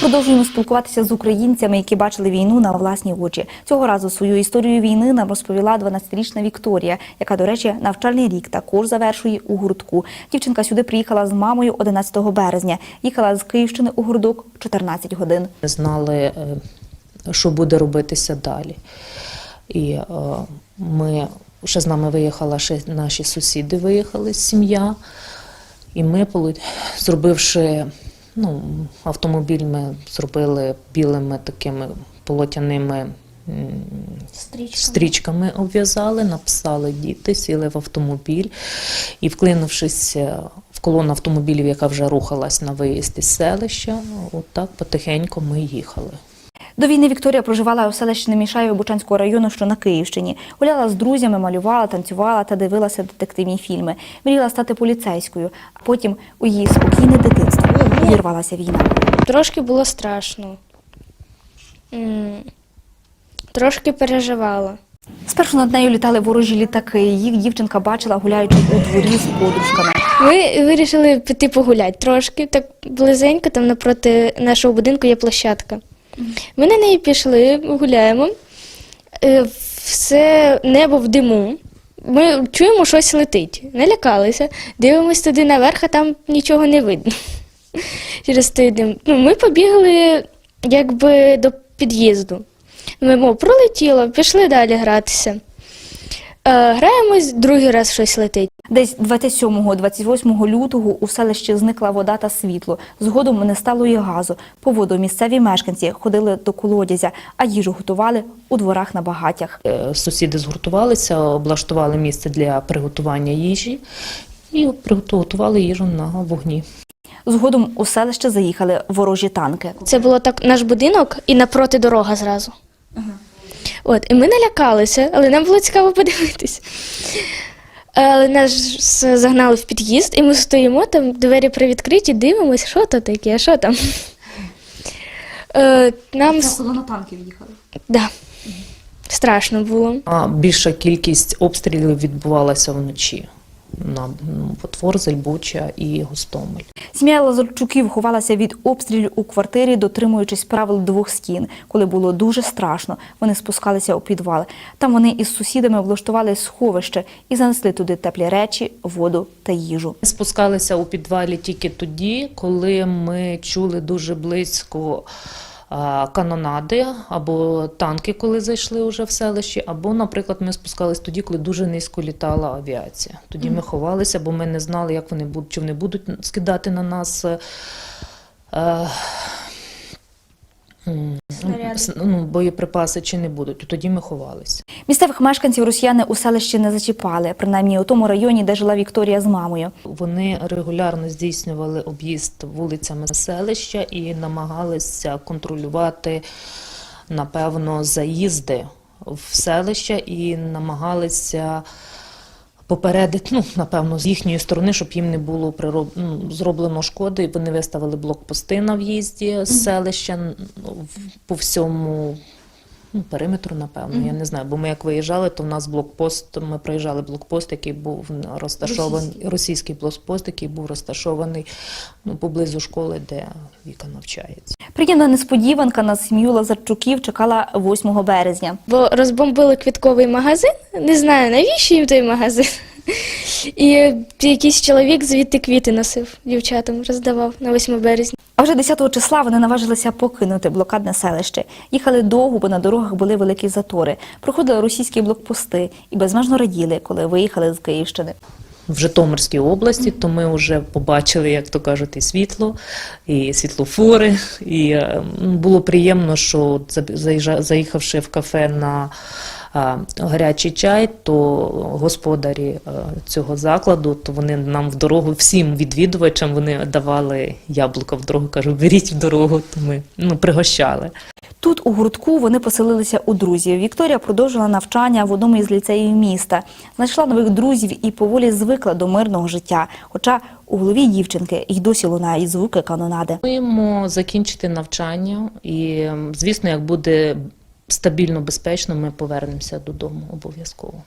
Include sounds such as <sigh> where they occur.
Продовжуємо спілкуватися з українцями, які бачили війну на власні очі. Цього разу свою історію війни нам розповіла 12-річна Вікторія, яка, до речі, навчальний рік також завершує у гуртку. Дівчинка сюди приїхала з мамою 11 березня. Їхала з Київщини у гурток 14 годин. Не знали, е, що буде робитися далі. І е, ми ще з нами виїхала, ще наші сусіди виїхали, сім'я. І ми, зробивши ну, автомобіль, ми зробили білими такими полотяними стрічками, стрічками обв'язали, написали діти, сіли в автомобіль і, вклинувшись е, в колону автомобілів, яка вже рухалась на виїзд із селища, отак потихеньку ми їхали. До війни Вікторія проживала у селищі Немішаєво Бучанського району, що на Київщині. Гуляла з друзями, малювала, танцювала та дивилася детективні фільми. Мріяла стати поліцейською, а потім у її спокійне дитинство увірвалася війна. Трошки було страшно. Трошки переживала. Спершу над нею літали ворожі літаки. Їх дівчинка бачила, гуляючи у дворі з подружками. Ми вирішили піти погуляти трошки, так близенько, там напроти нашого будинку є площадка. Ми на неї пішли, гуляємо. Е, Все небо в диму. Ми чуємо, щось летить. Налякалися. Дивимось туди наверх, а там нічого не видно. <laughs> Через той дим. Ну, ми побігли якби до під'їзду. Ми мов, пролетіло, пішли далі гратися. Е, граємось, другий раз щось летить. Десь 27-28 лютого у селищі зникла вода та світло. Згодом не стало і газу. По воду місцеві мешканці ходили до колодязя, а їжу готували у дворах на багаттях. Е, Сусіди згуртувалися, облаштували місце для приготування їжі і приготували їжу на вогні. Згодом у селище заїхали ворожі танки. Це було так наш будинок і напроти дорога зразу. От, і ми налякалися, але нам було цікаво подивитись. Але нас загнали в під'їзд, і ми стоїмо там, двері привідкриті, дивимося, що то таке, що там. Е, нам Це колона танків їхали. да, страшно було. А більша кількість обстрілів відбувалася вночі на ну, Потворзель, Буча і Гостомель. Сім'я Лазарчуків ховалася від обстрілів у квартирі, дотримуючись правил двох стін. Коли було дуже страшно, вони спускалися у підвал. Там вони із сусідами облаштували сховище і занесли туди теплі речі, воду та їжу. Спускалися у підвалі тільки тоді, коли ми чули дуже близько канонади або танки, коли зайшли вже в селище, або, наприклад, ми спускались тоді, коли дуже низько літала авіація. Тоді ми ховалися, бо ми не знали, як вони будуть, чи вони будуть скидати на нас. е, е, ну, боєприпаси чи не будуть, то тоді ми ховалися. Місцевих мешканців росіяни у селищі не зачіпали, принаймні у тому районі, де жила Вікторія з мамою. Вони регулярно здійснювали об'їзд вулицями селища і намагалися контролювати, напевно, заїзди в селище і намагалися попередити, ну, напевно, з їхньої сторони, щоб їм не було прироб... ну, зроблено шкоди. Вони виставили блокпости на в'їзді з селища ну, по всьому. Ну, периметру, напевно, я не знаю. Бо ми як виїжджали, то в нас блокпост, ми проїжджали блокпост, який був розташований, російський, блокпост, який був розташований ну, поблизу школи, де Віка навчається. Приємна несподіванка на сім'ю Лазарчуків чекала 8 березня. Бо розбомбили квітковий магазин, не знаю, навіщо їм той магазин. І якийсь чоловік звідти квіти носив дівчатам, роздавав на 8 березня. А вже 10 числа вони наважилися покинути блокадне селище. Їхали довго, бо на дорогах були великі затори. Проходили російські блокпости і безмежно раділи, коли виїхали з Київщини. В Житомирській області, то ми вже побачили, як то кажуть, і світло, і світлофори. І е, було приємно, що заїхавши в кафе на гарячий чай, то господарі е, цього закладу, то вони нам в дорогу, всім відвідувачам вони давали яблука в дорогу, кажуть, беріть в дорогу, то ми ну, пригощали. Тут у гуртку вони поселилися у друзів. Вікторія продовжила навчання в одному із ліцеїв міста, знайшла нових друзів і поволі звикла до мирного життя. Хоча у голові дівчинки й досі лунають звуки канонади. Плануємо закінчити навчання, і звісно, як буде стабільно безпечно, ми повернемося додому обов'язково.